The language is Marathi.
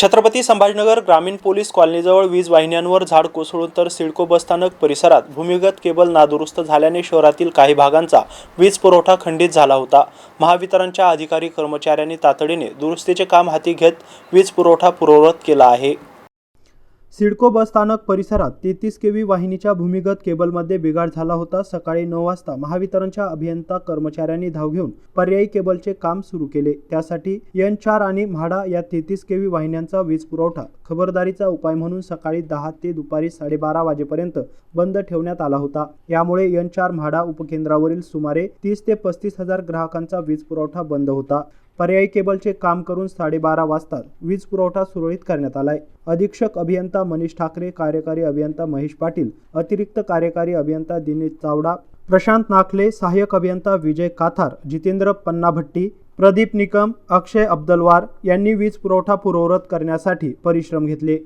छत्रपती संभाजीनगर ग्रामीण पोलीस कॉलनीजवळ वीज वाहिन्यांवर झाड कोसळून तर सिडको बसस्थानक परिसरात भूमिगत केबल नादुरुस्त झाल्याने शहरातील काही भागांचा वीज पुरवठा खंडित झाला होता. महावितरणच्या अधिकारी कर्मचाऱ्यांनी तातडीने दुरुस्तीचे काम हाती घेत वीज पुरवठा पूर्ववत केला आहे. सिडको बसस्थानक परिसरात तेहतीस केव्ही वाहिनीच्या भूमिगत केबलमध्ये बिघाड झाला होता. सकाळी नऊ वाजता महावितरणच्या अभियंता कर्मचाऱ्यांनी धाव घेऊन पर्यायी केबलचे काम सुरू केले. त्यासाठी एन चार आणि म्हाडा या तेहतीस केव्ही वाहिन्यांचा वीज पुरवठा खबरदारीचा उपाय म्हणून सकाळी दहा ते दुपारी साडेबारा वाजेपर्यंत बंद ठेवण्यात आला होता. यामुळे एन चार म्हाडा उपकेंद्रावरील सुमारे तीस ते पस्तीस हजार ग्राहकांचा वीज पुरवठा बंद होता. पर्यायी केबलचे काम करून साडेबारा वाजता वीज पुरवठा सुरळीत करण्यात आलाय. अधीक्षक अभियंता मनीष ठाकरे कार्यकारी अभियंता महेश पाटील अतिरिक्त कार्यकारी अभियंता दिनेश चावडा प्रशांत नाखले सहाय्यक अभियंता विजय काथार जितेंद्र पन्नाभट्टी प्रदीप निकम अक्षय अब्दलवार यांनी वीज पुरवठा पूर्ववत करण्यासाठी परिश्रम घेतले.